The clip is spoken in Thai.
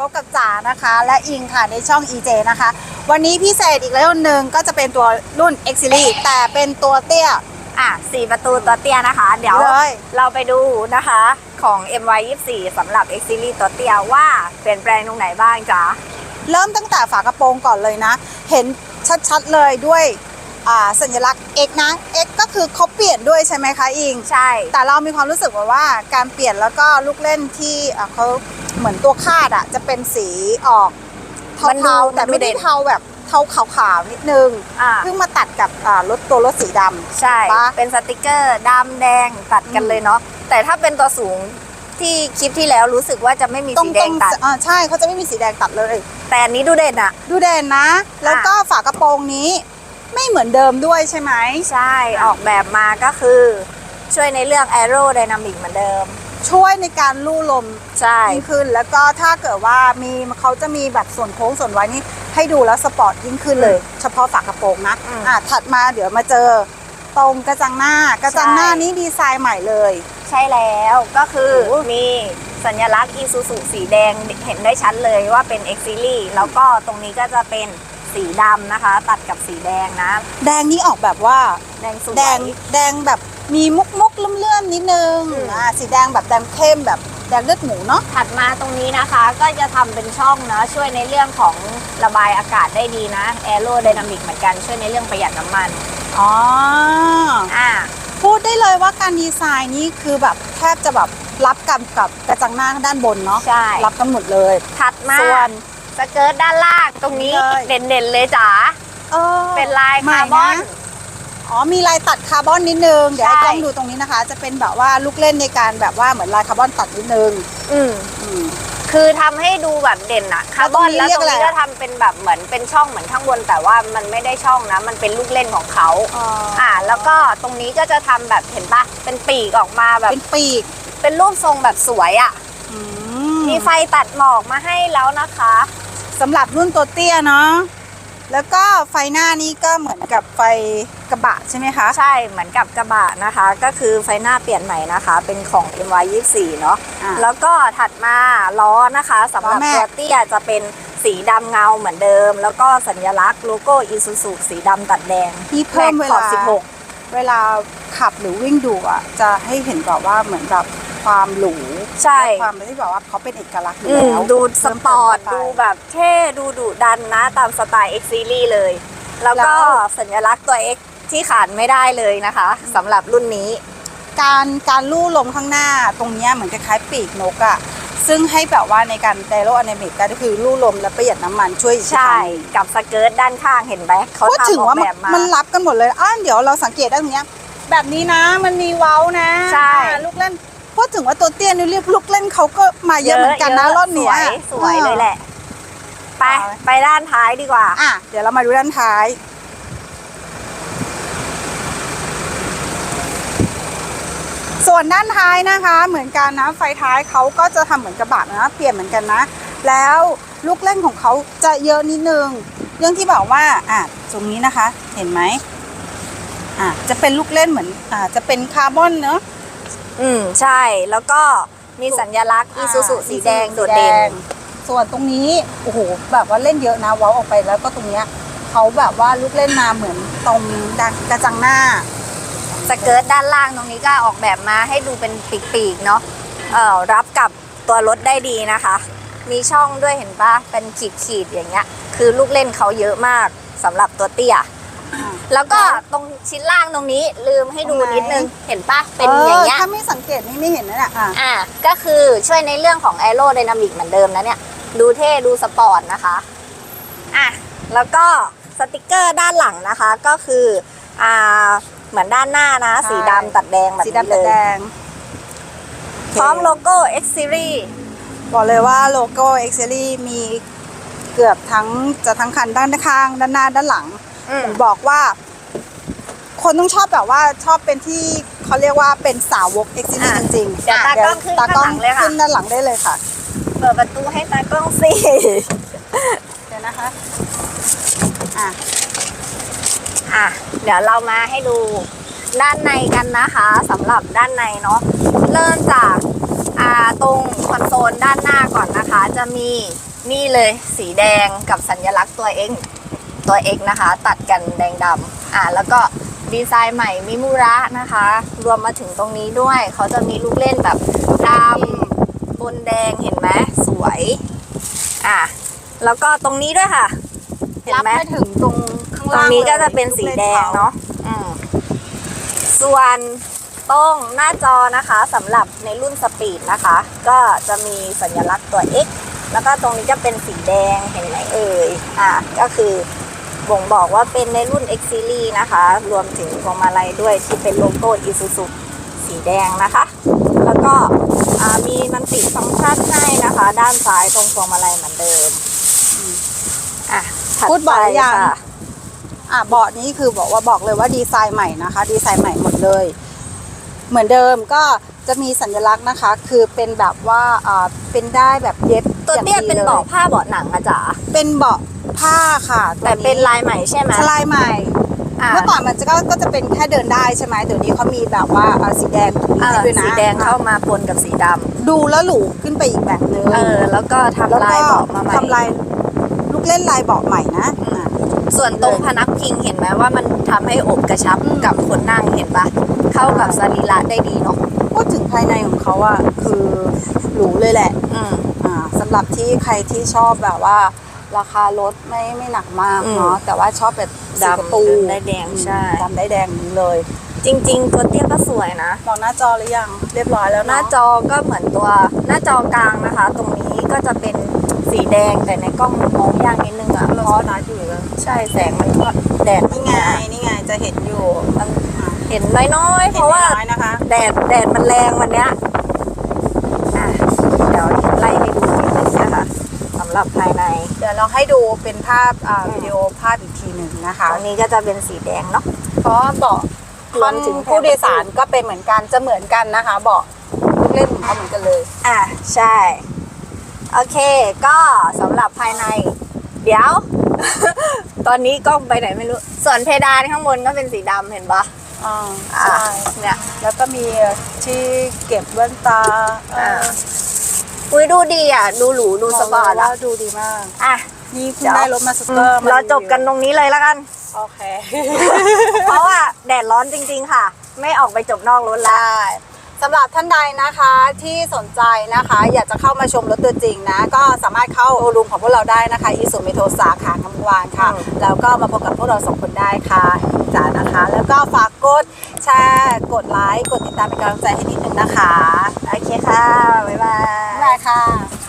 พบกับจ๋านะคะ และอิงค่ะในช่อง EJ นะคะ วันนี้พิเศษอีกแล้วหนึ่งก็จะเป็นตัวรุ่น X Series แต่เป็นตัวเตี้ย อะสี่ประตูตัวเตี้ยนะคะ เดี๋ยวเลย เราไปดูนะคะของ MY 24 สำหรับ X Series ตัวเตี้ยว่าเปลี่ยนแปลงตรงไหนบ้างจ๊ะ เริ่มตั้งแต่ฝากระโปรงก่อนเลยนะ เห็นชัดๆเลยด้วยอ่า สัญลักษณ์ X นะ X ก็คือเขาเปลี่ยนด้วยใช่ไหมคะอิง ใช่ แต่เรามีความรู้สึกว่าว่าการเปลี่ยนแล้วก็ลูกเล่นที่อะเขาเหมือนตัวคาดอะจะเป็นสีออกมันดูเทาๆแต่มันดูไม่ได้เด่นเทาแบบเทาขาวๆนิดนึงอะเพิ่งมาตัดกับอ่ารถตัวรถสีดำใช่ปะเป็นสติกเกอร์ดำแดงตัดกันอืมเลยเนาะแต่ถ้าเป็นตัวสูงที่คลิปที่แล้วรู้สึกว่าจะไม่มีตรสีงแดตรงงตัดอ่าใช่เขาจะไม่มีสีแดงตัดเลย แต่อันนี้ดูเด่นอะดูเด่นนะ แล้วก็ฝากระโปรงนี้ ไม่เหมือนเดิมด้วยใช่ไหม ใช่ออกแบบมาก็คือช่วยในเรื่อง Aero Dynamic เหมือนเดิม ช่วยในการลู่ลมใช่ยิ่งขึ้น แล้วก็ถ้าเกิดว่ามีเขาจะมีแบบส่วนโค้งส่วนไว้นี่ให้ดูแล้วสปอร์ตยิ่งขึ้นเลย เฉพาะฝากระโปรงนะอืม อะถัดมาเดี๋ยวมาเจอตรงกระจังหน้ากระจังหน้าใช่นี้ดีไซน์ใหม่เลย ใช่แล้วก็คือโอ้มีสัญลักษณ์ Isuzu สีแดงเห็นได้ชัดเลยว่าเป็น X Series แล้วก็ตรงนี้ก็จะเป็น สีดำนะคะ ตัดกับสีแดงนะ แดงนี้ออกแบบว่าแดงสวย แดงแดงแบบมีมุกมุกๆเลื่อมๆนิดนึงอืม อ่าสีแดงแบบแดงเข้มแบบแดงเลือดหมูเนาะ ถัดมาตรงนี้นะคะก็จะทำเป็นช่องนะช่วยในเรื่องของระบายอากาศได้ดีนะ Aero Dynamic เหมือนกันช่วยในเรื่องประหยัดน้ำมันอ๋อ อ่า พูดได้เลยว่าการดีไซน์นี้คือแบบแทบจะแบบรับกับกับกระจังหน้าด้านบนเนาะใช่ รับกันหมดเลย ถัดมาส่วน สเกิร์ตด้านล่างตรงนี้เลย เด่นๆเลยจ๋าเออเป็นลายใหม่คาร์บอนนะอ๋อมีลายตัดคาร์บอนนิดนึง เดี๋ยวให้ใช่ กล้องดูตรงนี้นะคะ จะเป็นแบบว่าลูกเล่นในการแบบว่าเหมือนลายคาร์บอนตัดนิดนึงอืมอืม คือทำให้ดูแบบเด่นอะคาร์บอนแล้แล้ววตตรรงงนี้นี้เรียกอะไรก็ทำเป็นแบบเหมือนเป็นช่องเหมือนข้างบน แต่ว่ามันไม่ได้ช่องนะ มันเป็นลูกเล่นของเขาอ๋ออ่า แล้วก็ตรงนี้ก็จะทำแบบเห็นปะเป็นปีกออกมาแบบเป็นปีกเป็นรูปทรงแบบสวยอะอืมีไฟตัดหมอกมาให้แล้วนะคะ สำหรับรุ่นตัวเตี้ยเนาะแล้วก็ไฟหน้านี้ก็เหมือนกับไฟกระบะใช่ไหมคะ ใช่เหมือนกับกระบะนะคะ ก็คือไฟหน้าเปลี่ยนใหม่นะคะ เป็นของ MY 24 เนาะอะแล้วก็ถัดมาล้อนะคะสำหรับล้อแม็ก ตัวเตี้ยจะเป็นสีดำเงาเหมือนเดิม แล้วก็สัญลักษณ์โลโก้อิซูซูสีดำตัดแดงนี่เพิ่มเวแม็กขอลาบ16 เวลาขับหรือวิ่งดูอะ จะให้เห็นแบบว่าเหมือนแบบ ความหรูใช่ และความที่แบบว่าเขาเป็นเอกลักษณ์อยู่อืมแล้วดูสปอร์ตเพิ่มเติมดูแบบเท่ดูดุดันนะตามสไตล์ X Series เลย แล้วก็แล้วสัญลักษณ์ตัว X ที่ขาดไม่ได้เลยนะคะสำหรับรุ่นนี้ การการลู่ลมข้างหน้าตรงเนี้ยเหมือนคล้ายๆปีกนกอะซึ่งให้แบบว่าในการไดโรอนิเมกก็คือลู่ลมและประหยัดน้ำมันช่วยอีกใช่ทางหนึ่งกับสเกิร์ตด้านข้างเห็นไหมเขาพูดทำถึงออกว่าแบมันบมามันรับกันหมดเลยอ้าวเดี๋ยวเราสังเกตได้ตรงเนี้ยแบบนี้นะ มันมีเว้านะใช่ อ่าลูกเล่น พูดถึงว่าตัวเตี้ยนี่เรียกลูกเล่นเขาก็มาเยอะเหมือนกันนะรอบเนี้ยสวยสวยเลยแหละ ไปเอาไปด้านท้ายดีกว่า อะ เดี๋ยวเรามาดูด้านท้ายส่วนด้านท้ายนะคะ เหมือนกันนะไฟท้ายเขาก็จะทำเหมือนกระบะนะเปลี่ยนเหมือนกันนะ แล้วลูกเล่นของเขาจะเยอะนิดนึง เรื่องที่บอกว่าอะตรงนี้นะคะ เห็นไหมอะจะเป็นลูกเล่นเหมือนอ่าจะเป็นคาร์บอนเนอะ อืมใช่แล้วก็มีสัญลักษณ์อีซูซูสีแดงโดดเด่น ส่วนตรงนี้โอ้โหแบบว่าเล่นเยอะนะเว้าออกไปแล้วก็ตรงเนี้ยเขาแบบว่าลูกเล่นมาเหมือนตรงดักกระจังหน้า สเกิร์ตด้านล่างตรงนี้ก็ออกแบบมาให้ดูเป็นปีกๆเนาะเอ่อรับกับตัวรถได้ดีนะคะ มีช่องด้วยเห็นปะเป็นขีดๆอย่างเงี้ย คือลูกเล่นเขาเยอะมากสำหรับตัวเตี้ย แล้วก็ตรงชิ้นล่างตรงนี้ลืมให้ดูตรงไหนนิดนึง เห็นปะเป็นอย่างเงี้ยถ้าไม่สังเกตนี่ไม่เห็นนะเนี่ยอะอะก็คือช่วยในเรื่องของแอโร d y นามิกเหมือนเดิมนะเนี่ย ดูเท่ดูสปอร์ตนะคะอะแล้วก็สติกเกอร์ด้านหลังนะคะก็คืออ่าเหมือนด้านหน้านะ สีดำตัดแดงแบบสีนี้ดำเลแต่ยแดงพร้อมโลโก้ X Series บอกเลยว่าโลโก้ X Series มีเกือบทั้งจะทั้งคันด้านข้าง ด้านหน้าด้านหลัง อืมบอกว่า คนต้องชอบแบบว่าชอบเป็นที่เขาเรียกว่าเป็นสาวก X Series จริงๆเดี๋ยวตากล้องขึ้นตาข้างกล้องหลังเลยค่ะ ขึ้นด้านหลังได้เลยค่ะ เปิดประตูให้ตากล้องสิ เดี๋ยวนะคะ อะ อะ เดี๋ยวเรามาให้ดูด้านในกันนะคะสำหรับด้านในเนาะ เริ่มจากอ่าตรงคอนโซลด้านหน้าก่อนนะคะ จะจะมีนี่เลยสีแดงกับสัญลักษณ์ตัว X ตัว X นะคะ ตัดกันแดงดำอ่าแล้วก็ดีไซน์ใหม่มิมูระนะคะ รวมมาถึงตรงนี้ด้วย เขาจะมีลูกเล่นแบบดำบนแดงเห็นไหมสวยอะแล้วก็ตรงนี้ด้วยค่ะ เห็นรับไหมไปถึงตรงข้างตรล่างงนี้ก็ลยจะเป็นสีแดงลูกล่เนาะอืมส่วนตรงหน้าจอนะคะสำหรับในรุ่นสปีดนะคะ ก็จะมีสัญลักษณ์ตัว X แล้วก็ตรงนี้จะเป็นสีแดงเห็นไหมเอ่ยอะก็คือ บ่งบอกว่าเป็นในรุ่น X Series นะคะ รวมถึงพวงมาลัยด้วยที่เป็นโลโก้ Isuzu สีแดงนะคะ แล้วก็อ่ามีมันติฟังก์ชันให้นะคะ ด้านซ้ายตรงพวงมาลัยเหมือนเดิมอะถัพูดบอกหรือยังไปค่ะอะเบาะนี้คือบอกว่าบอกเลยว่าดีไซน์ใหม่นะคะ ดีไซน์ใหม่หมดเลย เหมือนเดิมก็จะมีสัญลักษณ์นะคะ คือเป็นแบบว่าอ่าเป็นได้แบบเย็บตัวเตี้ยางดีเป็นลเบาะผ้าเบาะหนังอะจ๋าเป็นเบาะ ผ้าค่ะแต่เป็นลายใหม่ใช่ไหมลายใหม่อะเมื่อก่อนมันจะก็ก็จะเป็นแค่เดินได้ใช่ไหมเดี๋ยวนี้เขามีแบบว่าอ่าสีแดงตรงนี้อะให้ด้วยนะสีแดงเข้ามาปนกับสีดำดูแล้วหรูขึ้นไปอีกแบบนึงเออ แล้วก็ทำลายเบาะมาใหม่ ทำลายลูกเล่นลายเบาะใหม่นะอะ ส่วนตรงพนักพิงเห็นไหมว่ามันทำให้อบกระชับกับคนนั่งเห็นปะเข้ากับสรีระได้ดีเนาะพูดถึงภายในของเขาอะคือหรูเลยแหละ อืม อ่าสำหรับที่ใครที่ชอบแบบว่า ราคารถไม่ไม่หนักมากอืมเนาะแต่ว่าชอบแบบสีดำประตูได้แดงใช่ดำได้แดงนี้เลย จริงๆ ตัวเตี้ยก็สวยนะมองหน้าจอหรือยังเรียบร้อยแล้วหน้าเนาะจอก็เหมือนตัวหน้าจอกลางนะคะ ตรงนี้ก็จะเป็นสีแดงแต่ในกล้องมองยากนิดนึงอะเพราะนัดอยู่แล้วใช่แสงมันก็แดดนี่ไงนี่ไงจะเห็นอยู่มันอะเห็นน้อยๆ เพเห็นราะว่าน้อยนะคะแดดแดดมันแรงวันเนี้ยอะเดี๋ยวไล่ให้ดูนิดนึงนะคะสำห รับภายในเดี๋ยวเราให้ดูเป็นภาพอ่าวิดีโอภาพอีกทีหนึ่งนะคะตรงนี้ก็จะเป็นสีแดงเนาะเพราะเบาะรวมถึงผู้โดยสารก็เป็นเหมือนกันจะเหมือนกันนะคะเบาะลูกเล่นของเขาเหมือนกันเลย อะใช่ โอเค ก็สำหรับภายใน เดี๋ยว ตอนนี้กล้องไปไหนไม่รู้ ส่วนเพดานข้างบนก็เป็นสีดำเห็นปะอ่าอะใช่เนี่ยแล้วก็มีที่เก็บแว่นตาเอ่ออ่า อุ้ยดูดีอะ ดูหรูดูสปอร์ตแล้อะวดูดีมาก อะ นี่เพิ่งได้รถมาสเตอร์เราจบกันตรงนี้เลยแล้วกัน โอเค เพราะว่าแดดร้อนจริง ๆ ค่ะ ไม่ออกไปจบนอกรถแล้วได้ สำหรับท่านใดนะคะที่สนใจนะคะ อยากจะเข้ามาชมรถตัวจริงนะ ก็สามารถเข้าโชว์รูมของพวกเราได้นะคะอีสุเมโทสาขางามวานค่ะอืมแล้วก็มาพบกับพวกเราสองคนได้ค่ะจ๋านะคะ แล้วก็ฝากกดแชร์กดไลค์กดติดตามเป็นกำลังใจให้นิดนึงนะคะ โอเคค่ะ บ๊ายบาย บ๊ายบายค่ะ